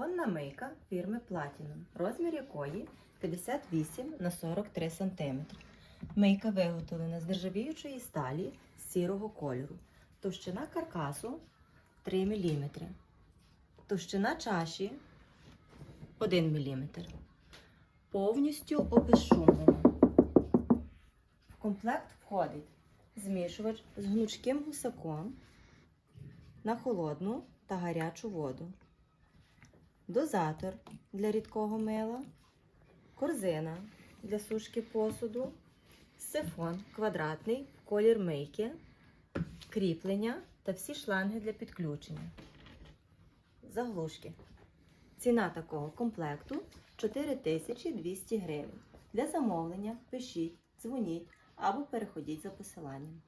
Кухонна мийка фірми Platinum, розмір якої 58 на 43 см. Мийка виготовлена з нержавіючої сталі сірого кольору. Товщина каркасу 3 мм. Товщина чаші 1 мм. Повністю обезшумлена. В комплект входить змішувач з гнучким гусаком на холодну та гарячу воду, дозатор для рідкого мила, корзина для сушки посуду, сифон квадратний колір мийки, кріплення та всі шланги для підключення. Заглушки. Ціна такого комплекту 4200 гривень. Для замовлення пишіть, дзвоніть або переходіть за посиланням.